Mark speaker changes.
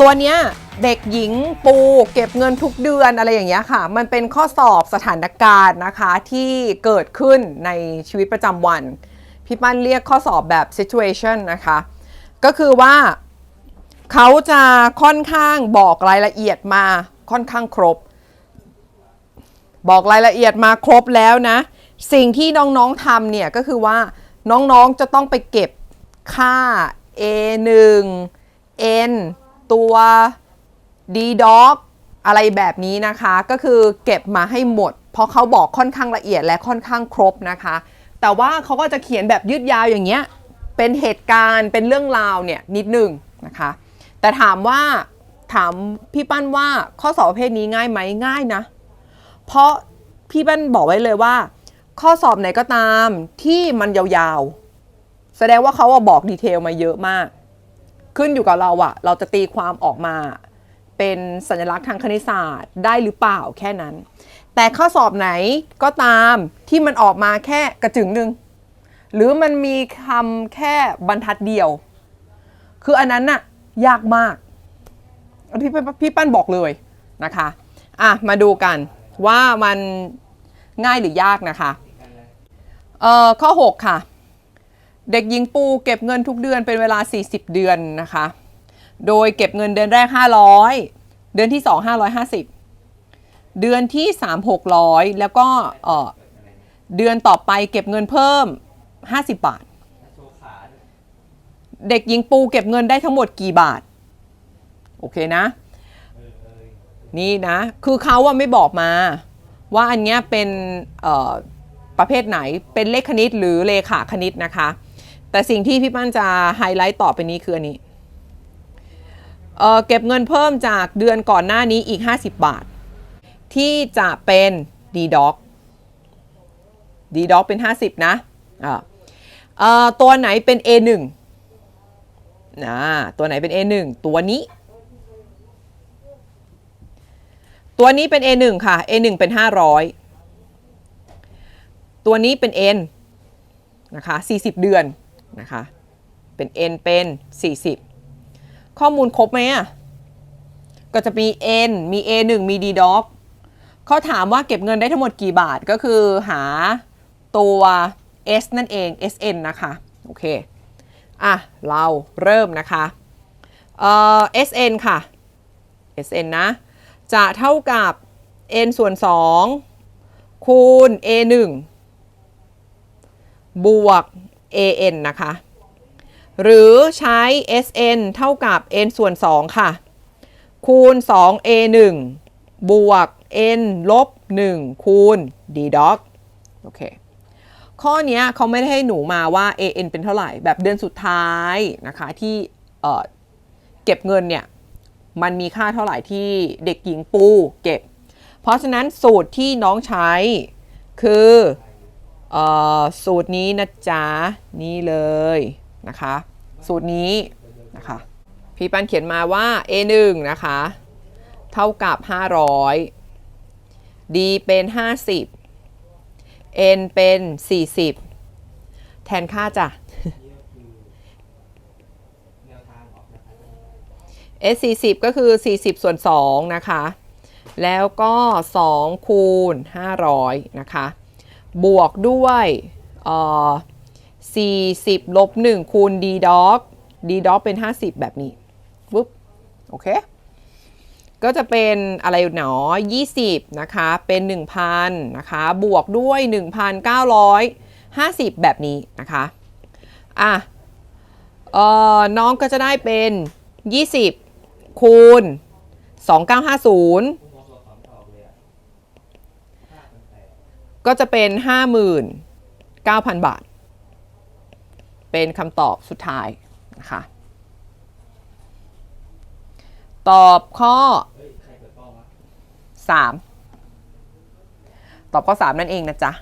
Speaker 1: ตัวเนี้ยเด็กหญิงปูเก็บเงินทุกเดือนอะไรอย่างเงี้ยค่ะ มันเป็นข้อสอบสถานการณ์นะคะที่เกิดขึ้นในชีวิตประจำวัน พี่ปั้นเรียกข้อสอบแบบ situation นะคะ ก็คือว่าเขาจะค่อนข้างบอกรายละเอียดมาค่อนข้างครบ บอกรายละเอียดมาครบแล้วนะ สิ่งที่น้องๆทำเนี่ยก็คือว่าน้องๆจะต้องไปเก็บค่า A1 N ตัว D dog อะไรแบบนี้นะคะ ก็คือเก็บมาให้หมด เพราะเขาบอกค่อนข้างละเอียดและค่อนข้างครบนะคะ แต่ว่าเขาก็จะเขียนแบบยืดยาวอย่างเงี้ยเป็นเหตุการณ์เป็นเรื่องราวเนี่ยนิดหนึ่งนะคะ แต่ถามว่าถามพี่ปั้นว่าข้อสอบประเภทนี้ง่ายไหมง่ายนะ เพราะพี่ปั้นบอกไว้เลยว่า ข้อสอบไหนก็ตามที่มันยาวๆ แสดงว่าเขาบอกดีเทลมาเยอะมาก ขึ้นอยู่กับเราอะเราจะตีความออกมา เป็นสัญลักษณ์ทางคณิตศาสตร์ได้หรือเปล่าแค่นั้น แต่ข้อสอบไหนก็ตามที่มันออกมาแค่กระจึงหนึ่งหรือมันมีคำแค่บรรทัดเดียว คืออันนั้นน่ะยากมากที่พี่พี่ปั้นบอกเลยนะคะอะมาดูกันว่ามันง่ายหรือยากนะคะเอ่อข้อ 6 ค่ะ เด็กหญิงปูเก็บเงินทุกเดือนเป็นเวลา 40 เดือนนะคะ โดยเก็บเงินเดือนแรก 500 เดือนที่ 2 550 เดือนที่ 3 600 แล้วก็เออเดือนต่อไปเก็บเงินเพิ่ม 50 บาท เด็กหญิงปูเก็บเงินได้ทั้งหมดกี่บาท โอเคนะ นี่นะ คือเขาอะไม่บอกมา ว่าอันเนี้ยเป็นประเภทไหน เป็นเลขคณิตหรือเลขาคณิตนะคะ แต่สิ่งที่พี่ปั้นจะไฮไลท์ต่อไปนี้คืออันนี้เเก็บเงินเพิ่มจากเดือนก่อนหน้านี้อีก 50 บาท ที่จะเป็น d d o c d d o c เป็น 50 นะอ่าเอ่อตัวไหนเป็น A1 นะตัวไหนเป็น A1 ตัวนี้ ตัวนี้เป็น A1 ค่ะ A1 เป็น 500 ตัวนี้เป็น N นะคะ40 เดือน นะคะ เป็น N เป็น 40 ข้อมูลครบไหมอะ ก็จะมี N มี A1 มี D dog เขาถามว่าเก็บเงินได้ทั้งหมดกี่บาทก็คือหาตัว S นั่นเอง SN นะคะ โอเค อะ เราเริ่มนะคะเอ่อ SN ค่ะ SN นะ จะเท่ากับ n ส่วน 2 คูณ a 1บวก an นะคะ หรือใช้ sn เท่ากับ n ส่วน 2 ค่ะ คูณ 2 a 1บวก n ลบ 1 คูณ d dog โอเค ข้อนี้เขาไม่ได้ให้หนูมาว่า an เป็นเท่าไหร่ แบบเดือนสุดท้ายนะคะที่เเก็บเงินเนี่ย มันมีค่าเท่าไหร่ที่เด็กหญิงปูเก็บ เพราะฉะนั้นสูตรที่น้องใช้คือ สูตรนี้นะจ๊ะนี่เลยนะคะ สูตรนี้นะคะพี่ปันเขียนมาว่า A1 นะคะ เท่ากับ 500 D เป็น 50 N เป็น 40 แทนค่าจ้ะ S 40ก็คือ 40 ส่วน 2 นะคะ แล้วก็ 2 คูณ 500 นะคะ บวกด้วย40ลบ1คูณ d dog d dog เป็น 50 แบบนี้ปุ๊บโอเค ก็จะเป็นอะไรหนอ 20 นะคะ เป็น 1,000 นะคะ บวกด้วย 1,950 แบบนี้นะคะ อะเอ่อน้องก็จะได้เป็น 20 คูณ 2950 ก็จะเป็น 59,000 บาท เป็นคำตอบสุดท้ายนะคะ ตอบข้อ 3 ตอบข้อ 3 นั่นเองนะจ๊ะ